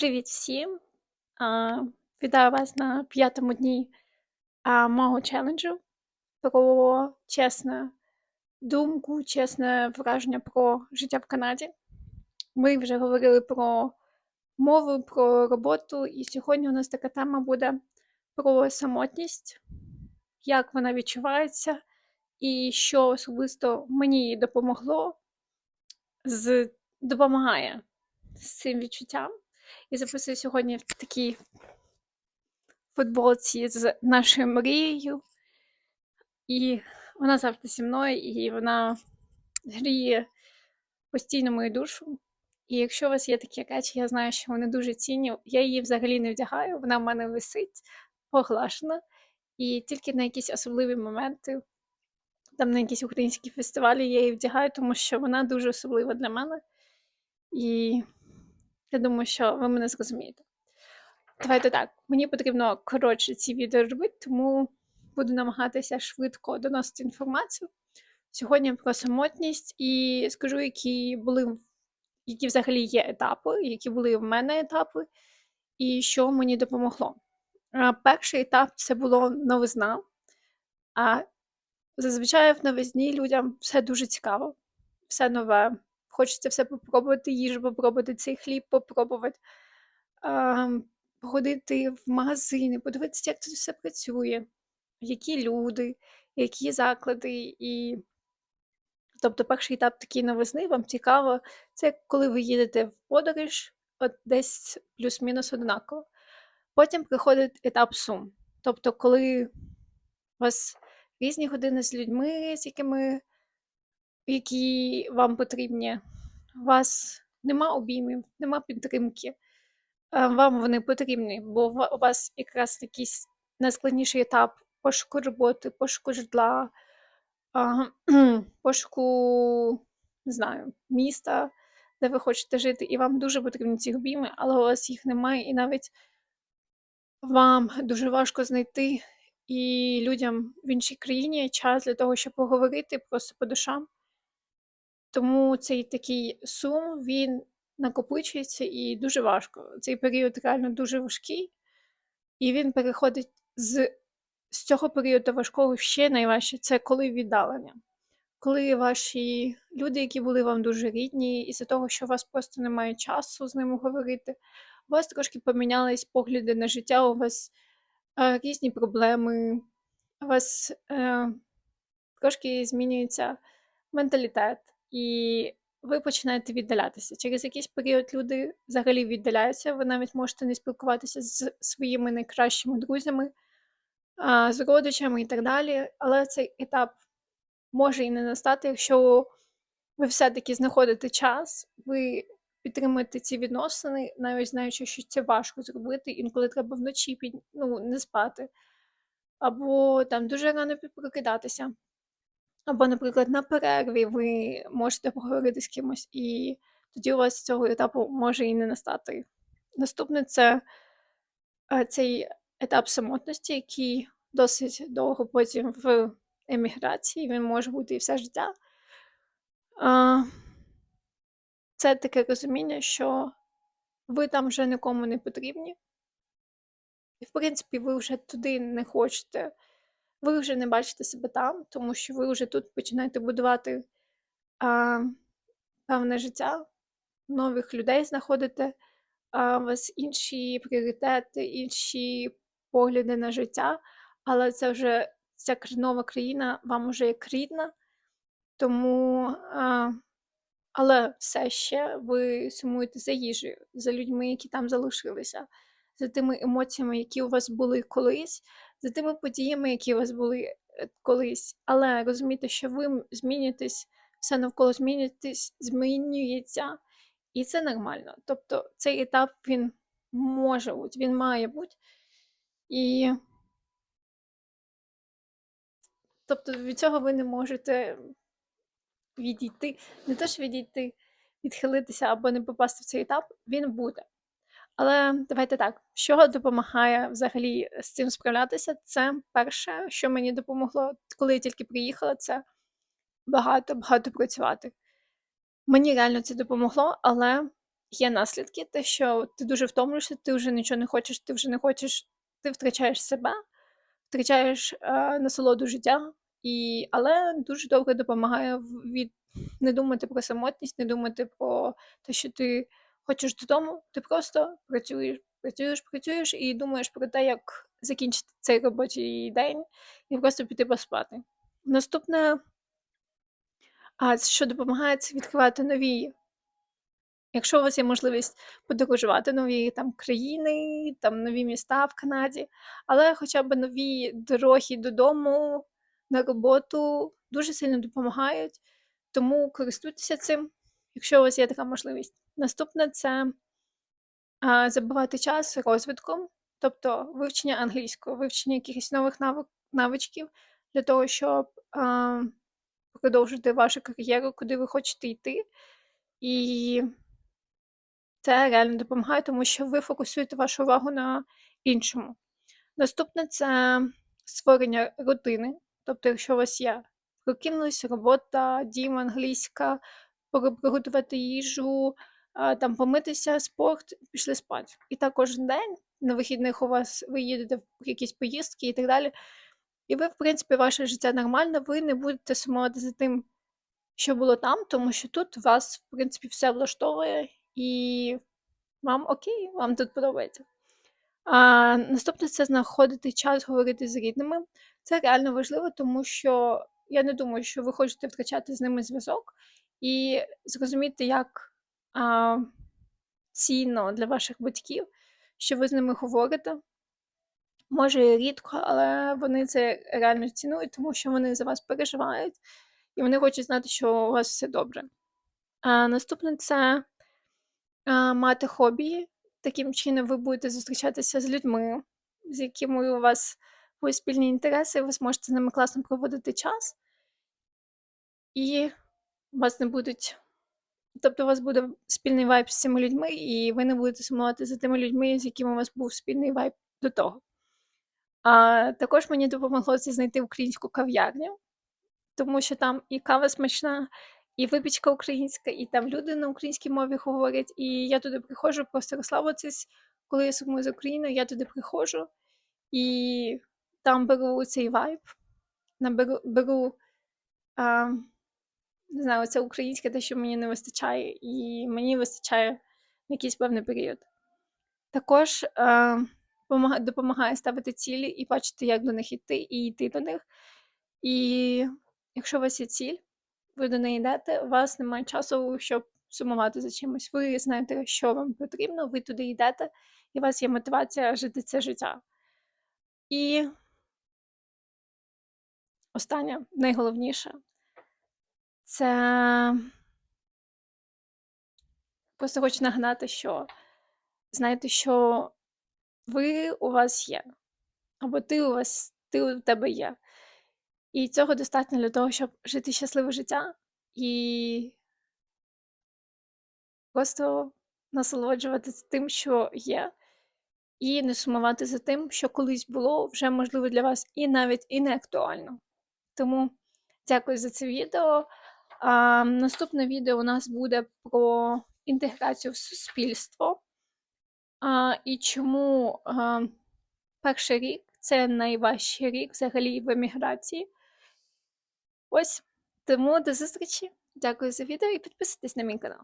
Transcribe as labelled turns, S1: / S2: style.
S1: Привіт всім! Вітаю вас на п'ятому дні мого челенджу про чесну думку, чесне враження про життя в Канаді. Ми вже говорили про мову, про роботу, і сьогодні у нас така тема буде про самотність, як вона відчувається, і що особисто мені допомогло, з, допомагає з цим відчуттям. І записую сьогодні в такій футболці з нашою мрією. І вона завжди зі мною, і вона гріє постійно мою душу. І якщо у вас є такі речі, я знаю, що вони дуже цінні. Я її взагалі не вдягаю, вона в мене висить поглашена. І тільки на якісь особливі моменти, там на якісь українські фестивалі я її вдягаю, тому що вона дуже особлива для мене. І я думаю, що ви мене зрозумієте. Давайте так, мені потрібно коротше ці відео робити, тому буду намагатися швидко доносити інформацію. Сьогодні про самотність і скажу, які були, які взагалі є етапи, які були в мене етапи, і що мені допомогло. Перший етап це було новизна. А зазвичай в новизні людям все дуже цікаво, все нове. Хочеться все попробувати, їжу попробувати, цей хліб попробувати, походити в магазини, подивитися, як тут все працює, які люди, які заклади. І тобто перший етап такий новизни, вам цікаво, це коли ви їдете в подорож, от десь плюс-мінус однаково. Потім приходить етап сум. Тобто, коли у вас різні години з людьми, з якими які вам потрібні. У вас нема обіймів, нема підтримки. Вам вони потрібні, бо у вас якраз якийсь найскладніший етап пошуку роботи, пошуку житла, пошуку, не знаю, міста, де ви хочете жити, і вам дуже потрібні ці обійми, але у вас їх немає, і навіть вам дуже важко знайти і людям в іншій країні час для того, щоб поговорити просто по душам. Тому цей такий сум він накопичується і дуже важко. Цей період реально дуже важкий, і він переходить з з цього періоду важкого ще найважче це коли віддалення. Коли ваші люди, які були вам дуже рідні, із-за того, що у вас просто немає часу з ними говорити, у вас трошки помінялись погляди на життя, у вас е, різні проблеми, у вас е, трошки змінюється менталітет і ви починаєте віддалятися. Через якийсь період люди взагалі віддаляються, ви навіть можете не спілкуватися з своїми найкращими друзями, з родичами і так далі. Але цей етап може і не настати, якщо ви все-таки знаходите час, ви підтримуєте ці відносини, навіть знаючи, що це важко зробити, інколи треба вночі під... ну, не спати, або там дуже рано прокидатися. Або, наприклад, на перерві ви можете поговорити з кимось, і тоді у вас цього етапу може і не настати. Наступне це е, цей етап самотності, який досить довго потім в еміграції, він може бути і все життя. Це таке розуміння, що ви там вже нікому не потрібні, і, в принципі, ви вже туди не хочете ви вже не бачите себе там, тому що ви вже тут починаєте будувати а, певне життя, нових людей знаходите, а, у вас інші пріоритети, інші погляди на життя, але це вже ця нова країна вам уже як рідна, тому. А, але все ще ви сумуєте за їжею, за людьми, які там залишилися, за тими емоціями, які у вас були колись, за тими подіями, які у вас були е, колись. Але розумійте, що ви змінюєтесь, все навколо змінюєтесь, змінюється, і це нормально. Тобто цей етап він може бути, він має бути. І тобто від цього ви не можете відійти, не те, що відійти, відхилитися або не попасти в цей етап, він буде. Але давайте так, що допомагає взагалі з цим справлятися? Це перше, що мені допомогло, коли я тільки приїхала, це багато-багато працювати. Мені реально це допомогло, але є наслідки, те, що ти дуже втомлюєшся, ти вже нічого не хочеш, ти вже не хочеш, ти втрачаєш себе, втрачаєш е, насолоду життя, і, але дуже добре допомагає від не думати про самотність, не думати про те, що ти хочеш додому, ти просто працюєш, працюєш, працюєш і думаєш про те, як закінчити цей робочий день і просто піти поспати. Наступне, а, що допомагає, це відкривати нові Якщо у вас є можливість подорожувати нові там країни, там нові міста в Канаді, але хоча б нові дороги додому, на роботу дуже сильно допомагають, тому користуйтеся цим, якщо у вас є така можливість. Наступне це а, забивати час розвитком, тобто вивчення англійського, вивчення якихось нових навик, навичків для того, щоб а, продовжити вашу кар'єру, куди ви хочете йти. І це реально допомагає, тому що ви фокусуєте вашу увагу на іншому. Наступне це створення рутини. Тобто, якщо у вас є прокинулись, робота, дім, англійська, приготувати їжу, там помитися, спорт, пішли спати. І так кожен день на вихідних у вас ви їдете в якісь поїздки і так далі. І ви, в принципі, ваше життя нормальне, ви не будете сумувати за тим, що було там, тому що тут вас, в принципі, все влаштовує, і вам окей, вам тут подобається. А, наступне це знаходити час говорити з рідними. Це реально важливо, тому що я не думаю, що ви хочете втрачати з ними зв'язок і зрозуміти, як а, цінно для ваших батьків, що ви з ними говорите. Може, рідко, але вони це реально цінують, тому що вони за вас переживають, і вони хочуть знати, що у вас все добре. А, наступне це а, мати хобі. Таким чином ви будете зустрічатися з людьми, з якими у вас будуть спільні інтереси, ви зможете з ними класно проводити час, і вас не будуть. Тобто у вас буде спільний вайб з цими людьми, і ви не будете сумувати за тими людьми, з якими у вас був спільний вайб до того. А також мені допомогло це знайти українську кав'ярню, тому що там і кава смачна, і випічка українська, і там люди на українській мові говорять. І я туди приходжу просто розслабитись, коли я сумую з Україною, я туди приходжу і там беру цей вайб, наберу, беру, а, не знаю, це українське, те, що мені не вистачає, і мені вистачає на якийсь певний період. Також е, допомагає ставити цілі і бачити, як до них йти, і йти до них. І якщо у вас є ціль, ви до неї йдете, у вас немає часу, щоб сумувати за чимось. Ви знаєте, що вам потрібно, ви туди йдете, і у вас є мотивація жити це життя. І останнє, найголовніше, це просто хочу нагадати, що знаєте, що ви у вас є, або ти у вас, ти у тебе є. І цього достатньо для того, щоб жити щасливе життя і просто насолоджуватися тим, що є, і не сумувати за тим, що колись було вже можливо для вас і навіть і не актуально. Тому дякую за це відео. А, наступне відео у нас буде про інтеграцію в суспільство. А, і чому а, перший рік це найважчий рік взагалі в еміграції. Ось тому до зустрічі. Дякую за відео і підписуйтесь на мій канал.